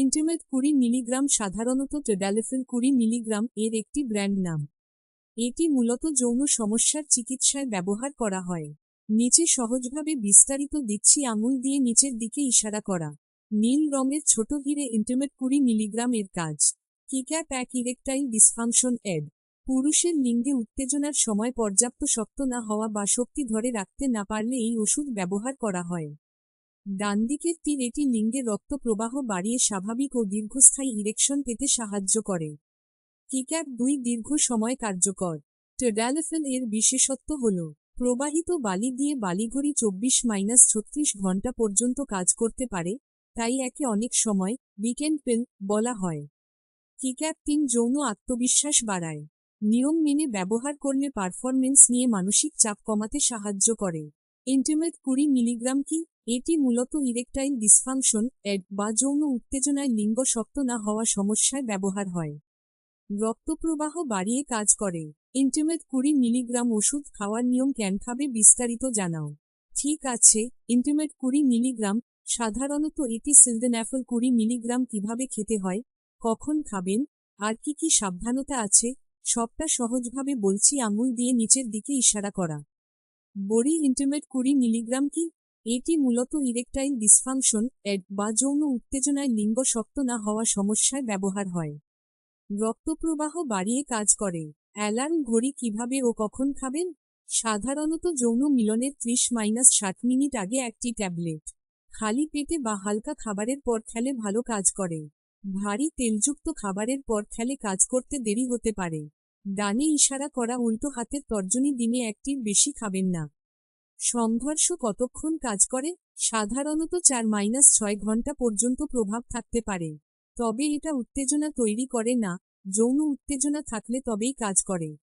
Intimate কুড়ি milligram, সাধারণত টেডালেফেল কুড়ি মিলিগ্রাম এর একটি ব্র্যান্ড নাম। এটি মূলত যৌন সমস্যার চিকিৎসায় ব্যবহার করা হয়। নিচে সহজভাবে বিস্তারিত দিচ্ছি আঙুল দিয়ে নিচের দিকে ইশারা করা। নীল রঙের ছোট হিরে ইন্টিমেট কুড়ি মিলিগ্রাম এর কাজ। কিক্যাপ এক ইরেকটাইল ডিসফাংশন এড। পুরুষের লিঙ্গে উত্তেজনার সময় পর্যাপ্ত শক্ত না হওয়া বা শক্তি ধরে রাখতে না পারলে এই ওষুধ ব্যবহার করা হয়। ডান দিকের তীর এটি লিঙ্গে রক্ত প্রবাহ বাড়িয়ে স্বাভাবিক ও দীর্ঘস্থায়ী ইরেকশন পেতে সাহায্য করে। কিক্যাপ দুই দীর্ঘ সময় কার্যকর। টেডালেফেল এর বিশেষত্ব হল, প্রবাহিত বালি দিয়ে বালিঘড়ি চব্বিশ মাইনাস ছত্রিশ ঘণ্টা পর্যন্ত কাজ করতে পারে, তাই একে অনেক সময় উইকেন্ড পেল বলা হয়। কিক্যাপ তিন যৌন আত্মবিশ্বাস বাড়ায়। নিয়ম মেনে ব্যবহার করলে পারফরমেন্স নিয়ে মানসিক চাপ কমাতে সাহায্য করে। ইন্টিমেট কুড়ি মিলিগ্রাম কি? এটি মূলত ইরেকটাইল ডিসফাংশন এড বা যৌন উত্তেজনায় লিঙ্গ শক্ত না হওয়া সমস্যায় ব্যবহার হয়। রক্তপ্রবাহ বাড়িয়ে কাজ করে। ইন্টিমেট কুড়ি মিলিগ্রাম ওষুধ খাওয়ার নিয়ম ক্যান খাবে বিস্তারিত জানাও। ঠিক আছে ইন্টিমেট কুড়ি মিলিগ্রাম, সাধারণত এটি সিলডেনাফল কুড়ি মিলিগ্রাম কীভাবে খেতে হয়, কখন খাবেন, আর কি কি সাবধানতা আছে, সবটা সহজভাবে বলছি আঙুল দিয়ে নিচের দিকে ইশারা করা। বড়ি ইন্টিমেট কুড়ি মিলিগ্রাম কি? এটি মূলত ইরেকটাইল ডিসফাংশন এড বা যৌন উত্তেজনায় লিঙ্গ শক্ত না হওয়া সমস্যায় ব্যবহার হয়। রক্তপ্রবাহ বাড়িয়ে কাজ করে। অ্যালার্ম ঘড়ি কীভাবে ও কখন খাবেন? সাধারণত যৌন মিলনের ত্রিশ মাইনাস ষাট মিনিট আগে একটি ট্যাবলেট। খালি পেটে বা হালকা খাবারের পর খেলে ভালো কাজ করে। ভারী তেলযুক্ত খাবারের পর খেলে কাজ করতে দেরি হতে পারে। ডানে ইশারা করা উল্টো হাতের তর্জনী দিনে একটির বেশি খাবেন না। সংঘর্ষ কতক্ষণ কাজ করে? সাধারণত চার মাইনাস ছয় ঘণ্টা পর্যন্ত প্রভাব থাকতে পারে। তবে এটা উত্তেজনা তৈরি করে না, যৌন উত্তেজনা থাকলে তবেই কাজ করে।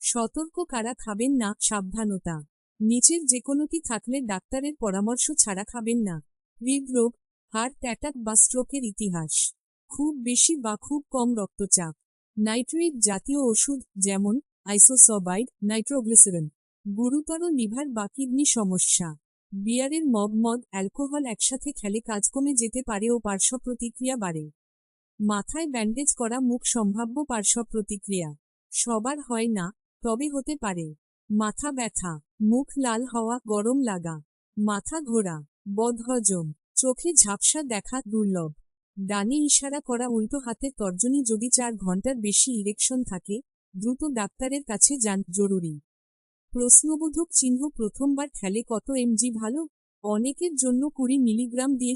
সতর্ক কারা খাবেন না? সাবধানতা। নিচের যে কোনোটি থাকলে ডাক্তারের পরামর্শ ছাড়া খাবেন না। হৃদরোগ, হার্ট অ্যাটাক বা স্ট্রোকের ইতিহাস। খুব বেশি বা খুব কম রক্তচাপ। নাইট্রেট জাতীয় ওষুধ যেমন আইসোসবাইড, নাইট্রোগ্লিসারিন, গুরুতর লিভার বা কিডনি সমস্যা। বিয়ারের মগ, মদ, অ্যালকোহল একসাথে খেলে কাজ কমে যেতে পারে ও পার্শ্ব প্রতিক্রিয়া বাড়ে। মাথায় ব্যান্ডেজ করা মুখ সম্ভাব্য পার্শ্ব প্রতিক্রিয়া। সবার হয় না, তবে হতে পারে। মাথা ব্যথা, মুখ লাল হওয়া, গরম লাগা। মাথা ঘোরা, বদহজম, চোখে ঝাপসা দেখা, দুর্লভ। ডানে ইশারা করা উল্টো হাতে তর্জনী যদি চার ঘণ্টার বেশি ইরেকশন থাকে, দ্রুত ডাক্তারের কাছে যান, জরুরি। প্রশ্নবোধক চিহ্ন প্রথমবার খেলে কত এমজি ভালো? অনেকের জন্য কুড়ি মিলিগ্রাম দিয়ে